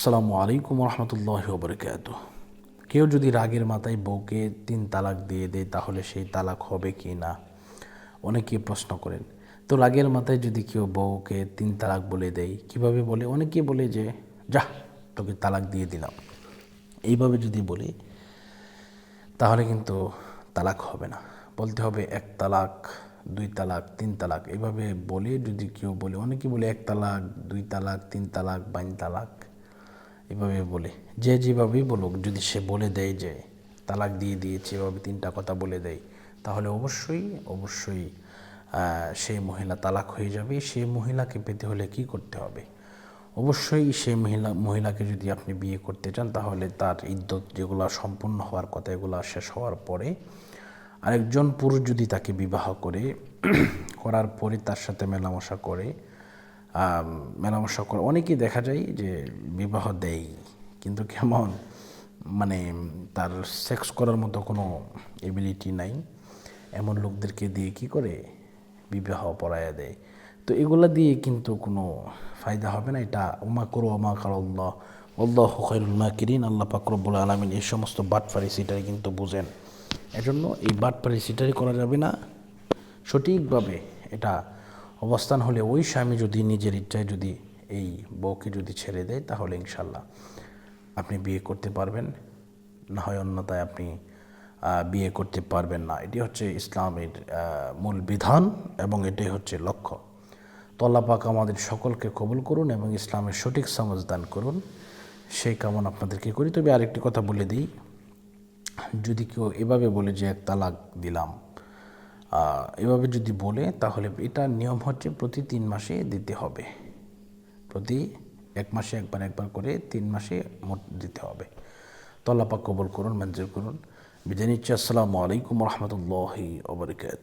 আসসালামু আলাইকুম রহমতুল্লাহ বরকাত কেউ যদি রাগের মাথায় বউকে তিন তালাক দিয়ে দেয়, তাহলে সেই তালাক হবে কি না? অনেকে প্রশ্ন করেন, তো রাগের মাথায় যদি কেউ বউকে তিন তালাক বলে দেয়, কীভাবে বলে? অনেকে বলে যে যা তোকে তালাক দিয়ে দিলাম। এইভাবে যদি বলি, তাহলে কিন্তু তালাক হবে না। বলতে হবে এক তালাক, দুই তালাক, তিন তালাক। এভাবে বলে যদি কেউ বলে, অনেকে বলে এক তালাক, দুই তালাক, তিন তালাক বাইন তালাক। এভাবে বলে। যে যেভাবেই বলুক, যদি সে বলে দেয় যে, তালাক দিয়ে দিয়েছে, এভাবে তিনটা কথা বলে দেয়, তাহলে অবশ্যই অবশ্যই সেই মহিলা তালাক হয়ে যাবে। সেই মহিলাকে পেতে হলে কি করতে হবে? অবশ্যই সেই মহিলা, মহিলাকে যদি আপনি বিয়ে করতে চান, তাহলে তার ইদ্যত যেগুলো সম্পূর্ণ হওয়ার কথা, এগুলো শেষ হওয়ার পরে আরেকজন পুরুষ যদি তাকে বিবাহ করে, করার পরে তার সাথে মেলামেশা করে মেলামেশা করে অনেকেই দেখা যায় যে বিবাহ দেয়, কিন্তু কেমন? মানে তার সেক্স করার মতো কোনো এবিলিটি নাই। এমন লোকদেরকে দিয়ে কি করে বিবাহ পড়াইয়া দেয়? তো এগুলা দিয়ে কিন্তু কোনো ফায়দা হবে না, এটা ওমা করো ওমা কাল্লাহ আল্লাহ। খৈরুল মাকিরিন, আল্লাহ পাকরবুল আলমিন এই সমস্ত বাটফারি সিটারি কিন্তু বুঝেন। এজন্য এই বাটফারি সিটারি করা যাবে না। সঠিকভাবে এটা অবস্থান হলে ওই স্বামী যদি নিজের ইচ্ছায় যদি এই বউকে যদি ছেড়ে দেয়, তাহলে ইনশাল্লাহ আপনি বিয়ে করতে পারবেন। না হয় অন্যতায় আপনি বিয়ে করতে পারবেন না। এটি হচ্ছে ইসলামের মূল বিধান এবং এটাই হচ্ছে লক্ষ্য। তো আল্লাহ পাক আমাদের সকলকে কবুল করুন এবং ইসলামের সঠিক সমাজ দান করুন। সেই কামনা আপনাদেরকে করি। তবে আরেকটি কথা বলে দিই। যদি কেউ এভাবে বলে যে, এক তালাক দিলাম। এভাবে যদি বলে, তাহলে এটা নিয়ম হচ্ছে প্রতি তিন মাসে দিতে হবে। প্রতি এক মাসে একবার একবার করে তিন মাসে মোট দিতে হবে। তল্লাপাক কবল করুন, মঞ্জুর করুন। বিদায় নিচ্ছি। আসসালামু আলাইকুম রহমতুল্লাহি ওবরকাত